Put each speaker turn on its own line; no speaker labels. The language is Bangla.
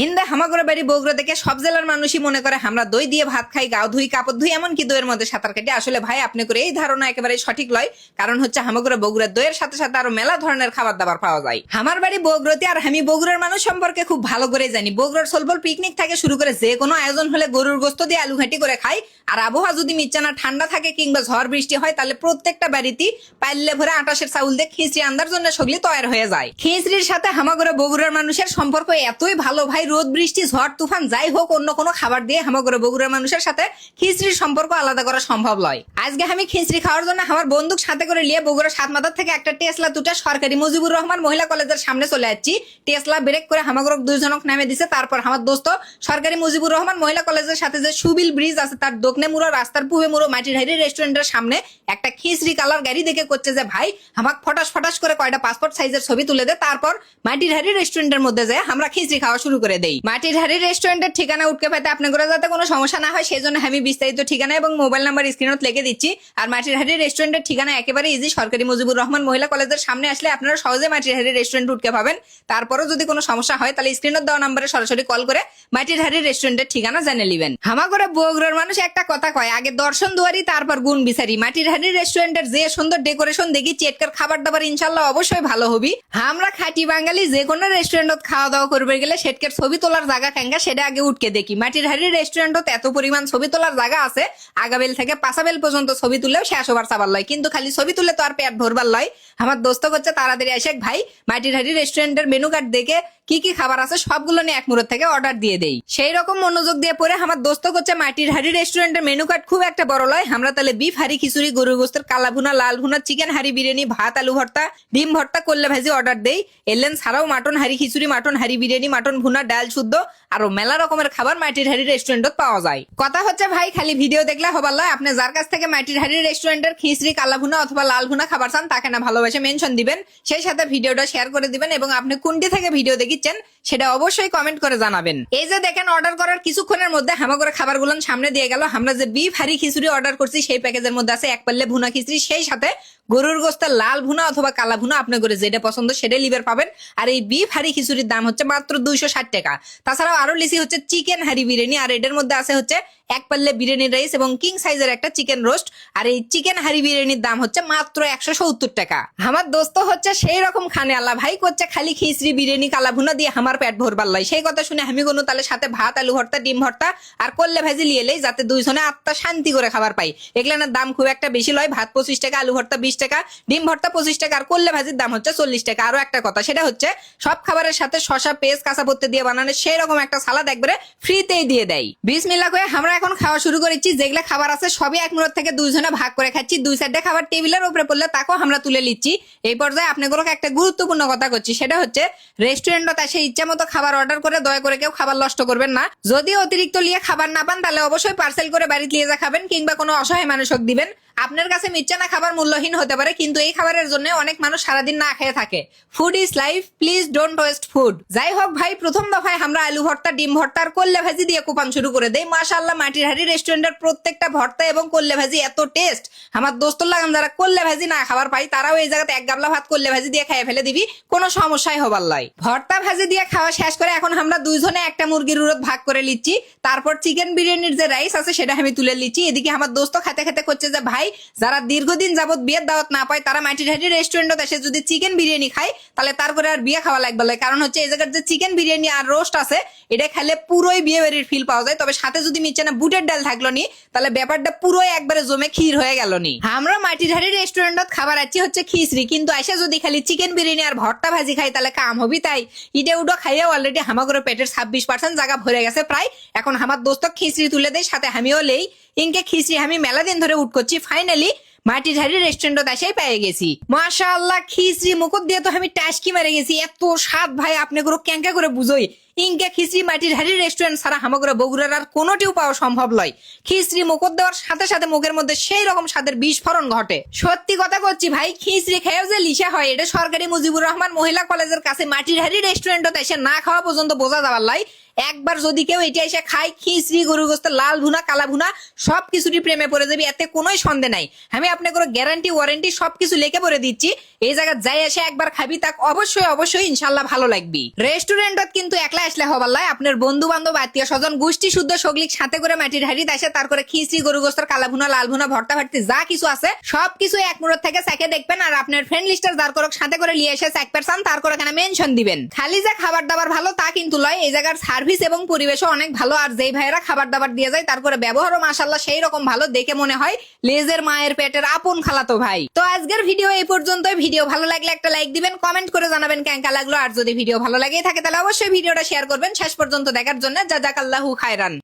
হিন্দা হামাগড়া বাড়ি বগুড়া থেকে সব জেলার মানুষই মনে করে, আমরা দই দিয়ে ভাত খাই, গাও ধুই, কাপড় ধুই, এমনকি দইয়ের মধ্যে সাঁতার কাটি। আসলে ভাই, আপনি করে এই ধারণা একেবারে সঠিক লয়। কারণ হচ্ছে হামাগড়া বগুড়ার দইয়ের সাথে সাথে আরও মেলা ধরনের খাবার দাবার পাওয়া যায়। আমার বাড়ি বগুড়াতে আর আমি বগুড়ার মানুষ সম্পর্কে খুব ভালো করে জানি। বগুড়ার সলবল পিকনিক থেকে শুরু করে যে কোনো আয়োজন হলে গরুর গোস্ত দিয়ে আলু ঘাটি করে খাই। আর আবহাওয়া যদি মিচ্ছানা ঠান্ডা থাকে কিংবা ঝড় বৃষ্টি হয়, তাহলে প্রত্যেকটা বাড়িতেই পাইলে ভরে আটাশের চাউল দিয়ে খিচড়ি আন্দার জন্য সগলি তৈরি হয়ে যায়। খিচড়ির সাথে হামাগড়া বগুড়ার মানুষের সম্পর্ক এতই ভালো ভাই রোদ, বৃষ্টি, ঝড়, তুফান, যাই হোক, অন্য কোনো খাবার দিয়ে হামাগড়া বগুড়ার মানুষের সাথে খিচড়ির সম্পর্ক আলাদা করা সম্ভব নয় আজকে আমি খিচড়ি খাওয়ার জন্য আমার বন্দুক সাথে করে নিয়ে বগুড়া সাত মাথার থেকে একটা টেসলা, দুটা সরকারি মুজিবুর রহমান মহিলা কলেজের সামনে চলে যাচ্ছি টেসলা ব্রেক করে হামাগড়ক দুইজনক নামে দিছে। তারপর আমার দোস্ত সরকারি মুজিবুর রহমান মহিলা কলেজের সাথে যে সুবিল ব্রিজ আছে, তার দক্ষিণে মুড়ো, রাস্তার পূবে মুড়ো, মাটির হাইরি রেস্টুরেন্টের সামনে একটা খিচড়ি কালার গাড়ি দেখে করছে যে, ভাই, আমাকে ফটাস ফটাস করে কয়টা পাসপোর্ট সাইজের ছবি তুলে দে। তারপর মাটির হাড়ি রেস্টুরেন্টের মধ্যে যায় আমরা খিচড়ি খাওয়া শুরু করে দেই। মাটির হাড়ি রেস্টুরেন্টের ঠিকানা উঠকে পেতে আপনার যাতে কোনো সমস্যা না হয় সেই জন্য আমি বিস্তারিত ঠিকানা এবং মোবাইল নাম্বার স্ক্রিনত লিখে দিচ্ছি। আর মাটির হাড়ি রেস্টুরেন্টের ঠিকানা একেবারে ইজি সরকারি মুজিবুর রহমান মহিলা কলেজের সামনে আসলে আপনারা সহজে মাটির হাড়ি রেস্টুরেন্ট উঠকে পাবেন। তারপরও যদি কোনো সমস্যা হয়, তাহলে স্ক্রিনত দেওয়া নাম্বারে সরাসরি কল করে মাটির হাড়ি রেস্টুরেন্টের ঠিকানা জেনে নেবেন। হামা করে বগুড়ার মানুষ একটা কথা কয়, আগে দর্শন দুয়ারি, তারপর গুণ বিচারি। মাটির হাড়ি রেস্টুরেন্টের যে সুন্দর ডেকোরেশন দেখি, চেটকার খাবার দাবার ইনশাল্লাহ অবশ্যই ভালো হবি। আমরা খাটি বাঙালি যে কোনো রেস্টুরেন্টত খাওয়া দাওয়া করবে গেলে, সেটকের ছবি তোলার জায়গা কেঙ্গা সেটা আগে উঠকে দেখি। মাটির হাড়ি রেস্টুরেন্টত এত পরিমাণ ছবি তোলার জায়গা আছে, আগাবেল থেকে পাশাবেল পর্যন্ত ছবি তুললেও শেষ হবার চাবার লয়। কিন্তু খালি ছবি তুলে তো আর পেট ভরবার লয়। আমার দোস্ত করছে তাড়াতাড়ি এসে ভাই মাটির হাড়ি রেস্টুরেন্টের মেনু কার্ড দেখে কি কি খাবার আছে সবগুলো নিয়ে এক মুহূর্ত থেকে অর্ডার দিয়ে দেই। সেই রকম মনোযোগ দিয়ে পরে আমার দোস্ত করছে মাটির হাড়ি রেস্টুরেন্টের মেনু কার্ড খুব একটা বড় লয়। আমরা তাহলে বিফ হাড়ি, খিচুড়ি, গরুর গোস্তের কালা ভুনা, লাল ভুনা চিকেন হাড়ি, বিরিয়ানি, ভাত, আলু ভর্তা, ডিম ভর্তা করলে ভাজি অর্ডার দেই। এলেন ছাড়াও মাটন হাড়ি, খিচুড়ি মাটন হাড়ি, বিরিয়ানি মাটন ভুনা, ডাল, শুদ্ধ আরও মেলা রকমের খাবার মাটির হাড়ি রেস্টুরেন্টত পাওয়া যায়। কথা হচ্ছে ভাই, খালি ভিডিও দেখলে হবার লয়। আপনি যার কাছ থেকে মাটির হাড়ি রেস্টুরেন্টের খিচড়ি, কালা ভুনা অথবা লাল ভুনা খাবার চান, তাকে না ভালোবাসে মেনশন দিবেন। সেই সাথে ভিডিওটা শেয়ার করে দিবেন এবং আপনি কোনটি থেকে ভিডিও দেখিচ্ছেন সেটা অবশ্যই কমেন্ট করে জানাবেন। এই যে দেখেন অর্ডার করার কিছুক্ষণের মধ্যে হামা করে খাবারগুলো সামনে দিয়ে গেল। আমরা যে বিফ হারি খিচুড়ি অর্ডার করছি, সেই প্যাকেজের মধ্যে আছে এক পাল্লে ভুনা খিচুড়ি, সেই সাথে গরুর গোস্তের লাল ভুনা অথবা কালা ভুনা আপনি করে যেটা পছন্দ সেটা লিভার পাবেন। আর এই বিফ হারি খিচুড়ির দাম হচ্ছে মাত্র দুইশো ষাট টাকা। তাছাড়াও আরও লিসি হচ্ছে চিকেন হারি বিরিয়ানি, আর এটার মধ্যে আছে হচ্ছে এক পাল্লে বিরিয়ানি রাইস এবং কিং সাইজের একটা চিকেন রোস্ট আর এই চিকেন হারি বিরিয়ানির দাম হচ্ছে মাত্র একশো সত্তর টাকা। আমার দোস্ত হচ্ছে সেই রকম খানে, আল্লাহ ভাই করছে খালি খিচড়ি, বিরিয়ানি, কালা ভুনা দিয়ে আমার পেট ভরবার লয়। সেই কথা শুনে আমি কোনো তাহলে সাথে ভাত, আলু ভর্তা, ডিম ভর্তা আর করলে ভাজি লিয়ে যাতে দুইজনে আত্মা শান্তি করে খাবার পাই। এগুলার দাম খুব একটা বেশি লয়, ভাত পঁচিশ টাকা, আলু ভর্তা বিশ টাকা, ডিম ভর্তা পঁচিশ টাকা, আর করলে ভাজির দাম হচ্ছে চল্লিশ টাকা। আরও একটা কথা, সেটা হচ্ছে সব খাবারের সাথে শশা পেস্ট, কাঁচা পত্তে দিয়ে বানানো সেই রকম একটা সালাদ একবারে ফ্রিতেই দিয়ে দেয়। বিসমিল্লা করে আমরা এখন খাওয়া শুরু করেছি, যেগুলা খাবার আছে সবই এক মুহূর্ত থেকে দুইজনে ভাগ করে খাচ্ছি। দুই সাইডে খাবার টেবিলের উপরে পড়লে তাকেও আমরা তুলে নিচ্ছি। এই পর্যায়ে আপনাগুলোকে একটা গুরুত্বপূর্ণ কথা করছি, সেটা হচ্ছে রেস্টুরেন্ট রেস্টুরেন্টত এসে ইচ্ছা মতো খাবার অর্ডার করে দয়া করে কেউ খাবার নষ্ট করবেন না। যদি অতিরিক্ত নিয়ে খাবার না পান, তাহলে অবশ্যই পার্সেল করে বাড়িতে লিয়ে যা খাবেন, কিংবা কোনো অসহায় মানুষক দিবেন। আপনার কাছে মিচ্ছানা খাবার মূল্যহীন হতে পারে, কিন্তু এই খাবারের জন্য অনেক মানুষ সারাদিন না খেয়ে থাকে। Food is life please don't waste food যাই হোক ভাই, প্রথম দফায় আমরা আলু ভর্তা, ডিম ভর্তা আর কল্লে ভাজি দিয়ে কুপান শুরু করে দেই। মাশাল্লাহ মাটির হাড়ি রেস্টুরেন্টের প্রত্যেকটা ভর্তা এবং কল্লে ভাজি এত টেস্ট আমার দোস্তর লাগান, যারা কল্লে ভাজি না খাবার পাই তারাও এই জায়গাতে এক গাবলা ভাত কল্লে ভাজি দিয়ে খেয়ে ফেলে দিবি। কোনো সমস্যাই হবার লাই ভর্তা ভাজি দিয়ে খাওয়া শেষ করে এখন আমরা দুইজনে একটা মুরগির উরত ভাগ করে নিচ্ছি তারপর চিকেন বিরিয়ানির যে রাইস আছে, সেটা আমি তুলে নিচ্ছি এদিকে আমার দোস্ত খেতে খেতে করছে যে, ভাই যারা দীর্ঘদিন যাবত বিয়ের দাওয়াত না পায়, তারা মাটির হাটি রেস্টুরেন্টত এসে যদি চিকেন বিরিয়ানি খায়, তাহলে তারপরে আর বিয়ে খাওয়া লাগবে না। কারণ হচ্ছে, এই জায়গার যে চিকেন বিরিয়ানি আর রোস্ট আছে, এটা খেলে পুরোই বিয়ে বাড়ির ফিল পাওয়া যায়। তবে সাথে যদি মিচ্ছে না বুটের ডাল থাকল নি, তাহলে ব্যাপারটা পুরোই একবারে জমে ক্ষীর হয়ে গেল নি। আমরা মাটির হাড়ি রেস্টুরেন্টত খাবার আছি হচ্ছে খিচড়ি, কিন্তু এসে যদি খালি চিকেন বিরিয়ানি আর ভর্তা ভাজি খাই তাহলে কাম হবি তাই। ইডে উডো খাইয়ে অলরেডি হামাগুড়ো পেটের ছাব্বিশ পার্সেন্ট জায়গা ভরে গেছে প্রায়। এখন আমার দোস্ত খিচড়ি তুলে দেয়, সাথে আমিও লেই। ইনকে খিচড়ি আমি মেলা দিন ধরে উঠ করছি ফাইনালি মাটির হাড়ি রেস্টুরেন্টত এসেই পেয়ে গেছি। মাশা আল্লাহ খিচড়ি মুকুট দিয়ে তো আমি টাসকি মেরে গেছি, এত স্বাদ ভাই, আপনি করে ক্যাঙ্কা করে বুঝোই। ইনকা খিচড়ি মাটির হাড়ি রেস্টুরেন্ট ছাড়া হামাগুড়া বগুড়ার আর কোনোটিও পাওয়া সম্ভব নয়। খিচড়ি মুকুট দেওয়ার সাথে সাথে মুখের মধ্যে সেই রকম স্বাদের বিস্ফোরণ ঘটে। সত্যি কথা করছি ভাই, খিচড়ি খেয়েও যে লিসা হয়, এটা সরকারি মুজিবুর রহমান মহিলা কলেজের কাছে মাটির হাড়ি রেস্টুরেন্টত এসে না খাওয়া পর্যন্ত বোঝা যাওয়ার লাই। একবার যদি কেউ এটা এসে খায় খিচড়ি গরু গোস্ত লাল ভুনা, কালা ভুনা সবকিছুরই প্রেমে পড়ে যাবি, এতে কোনোই সন্দেহ নাই। আমি আপনাকে গ্যারান্টি ওয়ারেন্টি সবকিছু লিখে পড়ে দিচ্ছি, এই জায়গা যাই এসে একবার খাবি, তাক অবশ্যই অবশ্যই ইনশাল্লাহ ভালো লাগবে। রেস্টুরেন্টত কিন্তু একলা আসলে হবার লাই, আপনার বন্ধু বান্ধব আত্মীয় স্বজন, গোষ্ঠী, শুদ্ধ, সগলিক, সাথে করে মাটির হাড়ি আসে তার করে খিচড়ি গরু গোস্তর কালা ভুনা, লাল ভুনা, ভর্তা ভর্তি যা কিছু আছে, সবকিছু এক মুহূর্ত থেকে চেকে দেখবেন, আর আপনার ফ্রেন্ড লিস্টার যার করক, সাথে করে নিয়ে এসে চেক পারসান তার করে এখানে মেনশন দিবেন। খালি যে খাবার দাবার ভালো তা কিন্তু লয়, এই জায়গার সার্ভিস এবং পরিবেশও অনেক ভালো। আর যেই ভাইয়েরা খাবার দাবার দিয়ে যায়, তার করে ব্যবহারও মাসাল্লাহ সেই রকম ভালো। দেখে মনে হয় লেজের মায়ের পেটের আপন খালাতো ভাই। তো আজকের ভিডিও এই পর্যন্ত ভিডিও ভালো লাগলে একটা লাইক দিবেন কমেন্ট করে জানাবেন কেঙ্কা লাগল। আর যদি ভিডিও ভালো লাগেই থাকে, তাহলে অবশ্যই ভিডিওটা শেয়ার করবেন। শেষ পর্যন্ত দেখার জন্য যা যাক আল্লাহু খায়রান।